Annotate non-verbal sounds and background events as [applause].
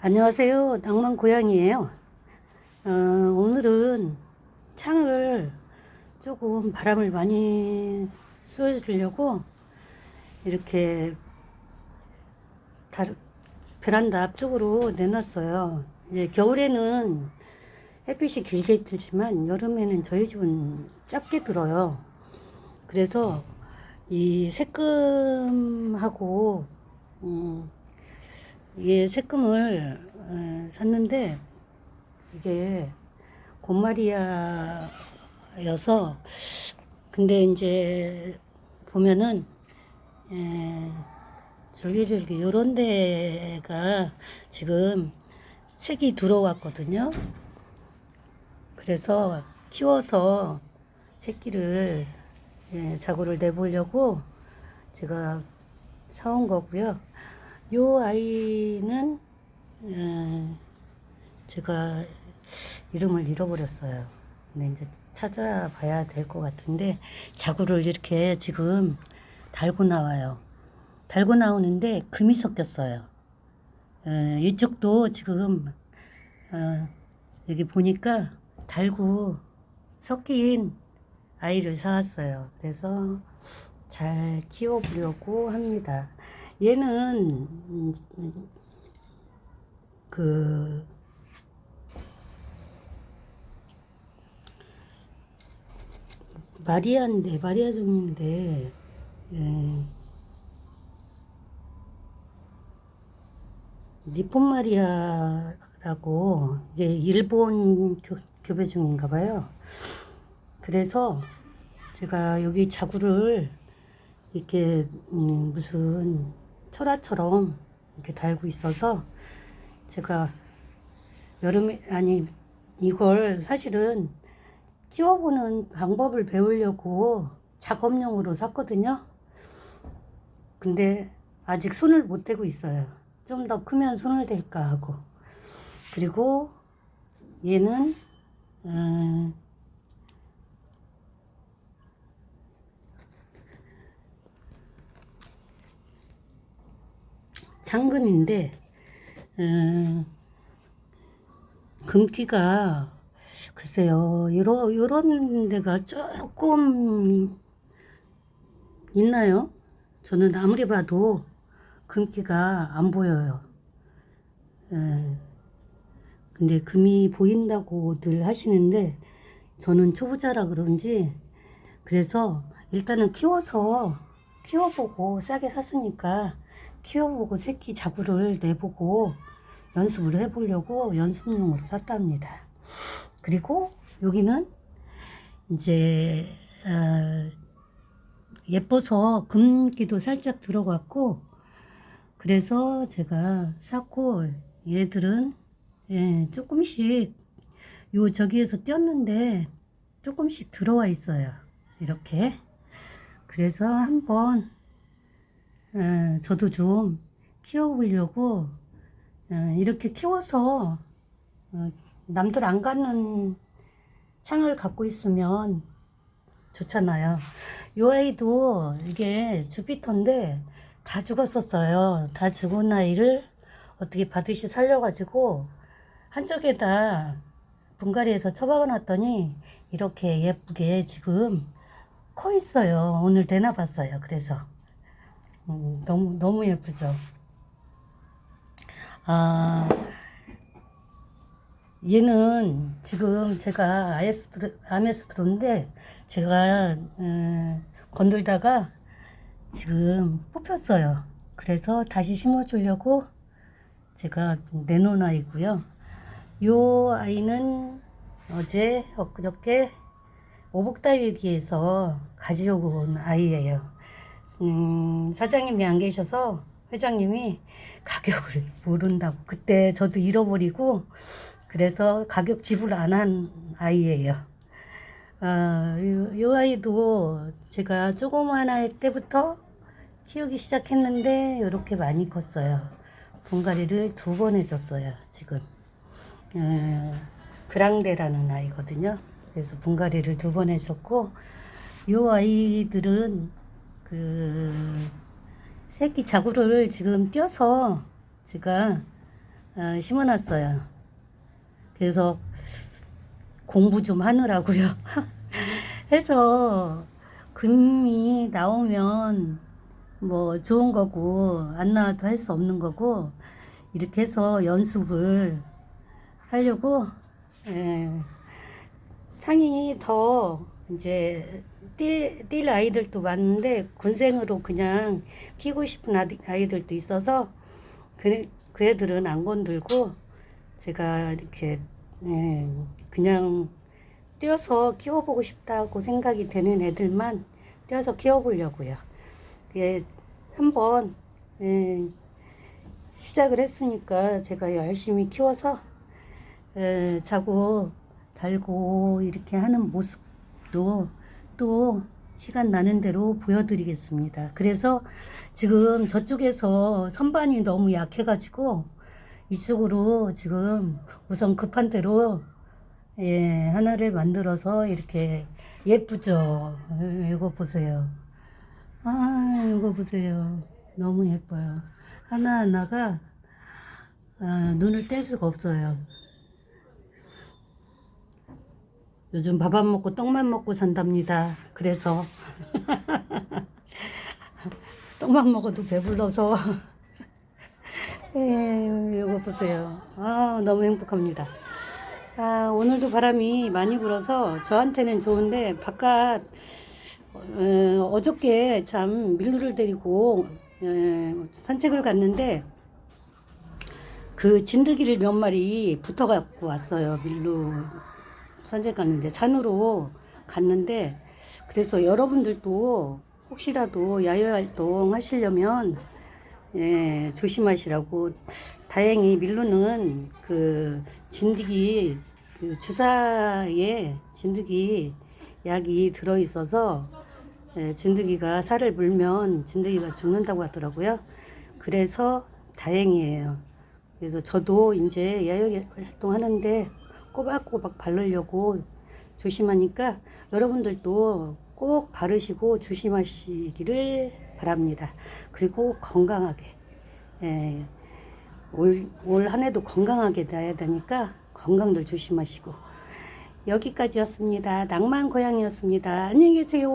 안녕하세요. 낭만 고양이에요. 어, 오늘은 창을 조금 바람을 많이 쏘여주려고 이렇게 다, 베란다 앞쪽으로 내놨어요. 이제 겨울에는 햇빛이 길게 들지만 여름에는 저희 집은 짧게 들어요. 그래서 이 새금하고 음, 이게 새금을 어, 샀는데 이게 곰마리아여서 근데 이제 보면은 에, 줄기줄기 요런 데가 지금 색이 들어왔거든요. 그래서 키워서 새끼를 예, 자구를 내보려고 제가 사온 거고요. 요 아이는 에, 제가 이름을 잃어버렸어요. 근데 이제 찾아봐야 될 것 같은데 자구를 이렇게 지금 달고 나와요. 달고 나오는데 금이 섞였어요. 에, 이쪽도 지금 어, 여기 보니까 달고 섞인 아이를 사왔어요. 그래서 잘 키워보려고 합니다. 얘는 음, 그 마리아인데 마리아 종인데 예. 니폰 마리아라고 이게 일본 교, 교배 중인가 봐요. 그래서 제가 여기 자구를 이렇게 음, 무슨 철화처럼 이렇게 달고 있어서 제가 여름에 아니 이걸 사실은 키워보는 방법을 배우려고 작업용으로 샀거든요. 근데 아직 손을 못 대고 있어요. 좀 더 크면 손을 댈까 하고. 그리고 얘는 음, 장금인데 음, 금기가 글쎄요 요런 요런 데가 조금 있나요? 저는 아무리 봐도 금기가 안 보여요. 예. 근데 금이 보인다고들 하시는데 저는 초보자라 그런지 그래서 일단은 키워서 키워보고 싸게 샀으니까 키워보고 새끼 자구를 내보고 연습을 해보려고 연습용으로 샀답니다. 그리고 여기는 이제 어, 예뻐서 금기도 살짝 들어갔고 그래서 제가 샀고 얘들은 예, 조금씩 요 저기에서 띄었는데 조금씩 들어와 있어요. 이렇게 그래서 한번 에, 저도 좀 키워보려고 에, 이렇게 키워서 어, 남들 안 갖는 창을 갖고 있으면 좋잖아요. 이 아이도 이게 주피터인데 다 죽었었어요. 다 죽은 아이를 어떻게 받으시 살려가지고 한쪽에다 분갈이에서 처박아 놨더니 이렇게 예쁘게 지금 커 있어요. 오늘 내놔봤어요. 그래서 음, 너무 너무 예쁘죠. 아 얘는 지금 제가 아에스 들 아메스 들었는데 제가 음, 건들다가 지금 뽑혔어요. 그래서 다시 심어주려고 제가 내놓은 아이고요. 요 아이는 어제 엊그저께 오복다육이에서 가지고 온 아이예요. 음, 사장님이 안 계셔서 회장님이 가격을 [laughs] 모른다고 그때 저도 잃어버리고 그래서 가격 지불 안 한 아이예요. 아, 요, 요 아이도 제가 조그만 할 때부터 키우기 시작했는데 이렇게 많이 컸어요. 분갈이를 두 번 해줬어요. 지금 에, 그랑데라는 아이거든요. 그래서 분갈이를 두 번 해줬고 요 아이들은 그 새끼 자구를 지금 띄어서 제가 어, 심어놨어요. 그래서 공부 좀 하느라고요. [laughs] 해서 금이 나오면 뭐 좋은 거고 안 나와도 할 수 없는 거고 이렇게 해서 연습을 하려고 예, 창이 더 이제 뛸, 뛸 아이들도 많은데 군생으로 그냥 키고 싶은 아이들도 있어서 그, 그 애들은 안 건들고 제가 이렇게 예, 그냥 띄어서 키워보고 싶다고 생각이 되는 애들만 띄어서 키워보려고요. 예, 한번 예, 시작을 했으니까 제가 열심히 키워서 에, 자고 달고 이렇게 하는 모습도 또 시간 나는 대로 보여드리겠습니다. 그래서 지금 저쪽에서 선반이 너무 약해가지고 이쪽으로 지금 우선 급한 대로 예, 하나를 만들어서 이렇게 예쁘죠? 예, 이거 보세요. 아, 이거 보세요. 너무 예뻐요. 하나하나가 아, 눈을 뗄 수가 없어요. 요즘 밥 안 먹고 떡만 먹고 산답니다. 그래서 [laughs] 떡만 먹어도 배불러서 [laughs] 예, 이거 보세요. 아, 너무 행복합니다. 아, 오늘도 바람이 많이 불어서 저한테는 좋은데 바깥 어, 어저께 참 밀루를 데리고 에, 산책을 갔는데 그 진드기를 몇 마리 붙어 갖고 왔어요. 밀루 산책 갔는데 산으로 갔는데 그래서 여러분들도 혹시라도 야외 활동 하시려면 예, 조심하시라고 다행히 밀루는 그 진드기 그 주사에 진드기 약이 들어 있어서 예, 진드기가 살을 물면 진드기가 죽는다고 하더라고요. 그래서 다행이에요. 그래서 저도 이제 야외 활동 하는데 꼬박꼬박 바르려고 조심하니까 여러분들도 꼭 바르시고 조심하시기를 바랍니다. 그리고 건강하게 예, 올, 올 한 해도 건강하게 돼야 되니까 건강들 조심하시고 여기까지였습니다. 낭만 고양이였습니다. 안녕히 계세요.